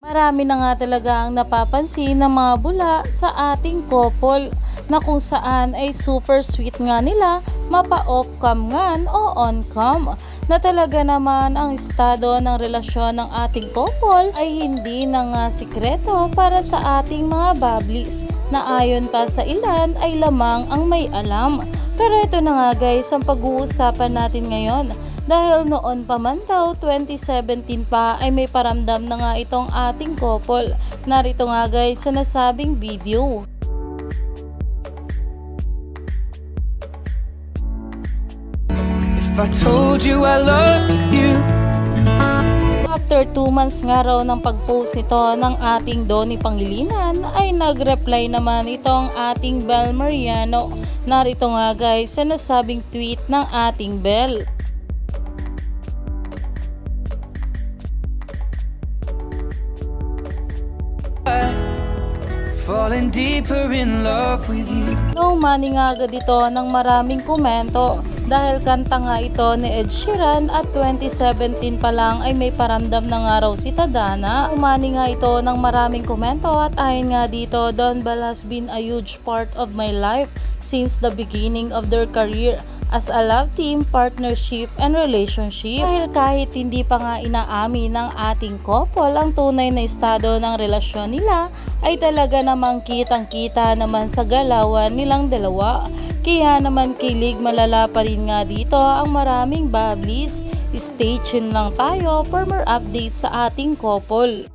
Marami na nga talaga ang napapansin ng mga bula sa ating couple na kung saan ay super sweet nga nila mapa-off cam ngan o on cam na talaga naman ang estado ng relasyon ng ating couple ay hindi na nga sikreto para sa ating mga bablis na ayon pa sa ilan ay lamang ang may alam. Pero ito na nga guys ang pag-uusapan natin ngayon dahil noon pa man daw 2017 pa ay may paramdam na nga itong ating couple. Narito nga guys sa nasabing video. If I told you I loved you, After 2 months nga raw ng pag-post nito ng ating Donnie Pangilinan ay nag-reply naman itong ating Bel Mariano. Narito nga guys sa nasabing tweet ng ating Bel. falling deeper in love with you. No money nga agad ito ng maraming komento dahil kanta nga ito ni Ed Sheeran at 2017 pa lang ay may paramdam na nga raw si Tadana. Umani nga ito ng maraming komento at ayon nga dito, Don Bell has been a huge part of my life since the beginning of their career as a love team, partnership, and relationship. Dahil kahit hindi pa nga inaamin ng ating couple ang tunay na estado ng relasyon nila, ay talaga namang kitang-kita naman sa galawan nilang dalawa. Kaya naman kilig malala pa rin nga dito ang maraming bablis. Stay tuned lang tayo for more updates sa ating couple.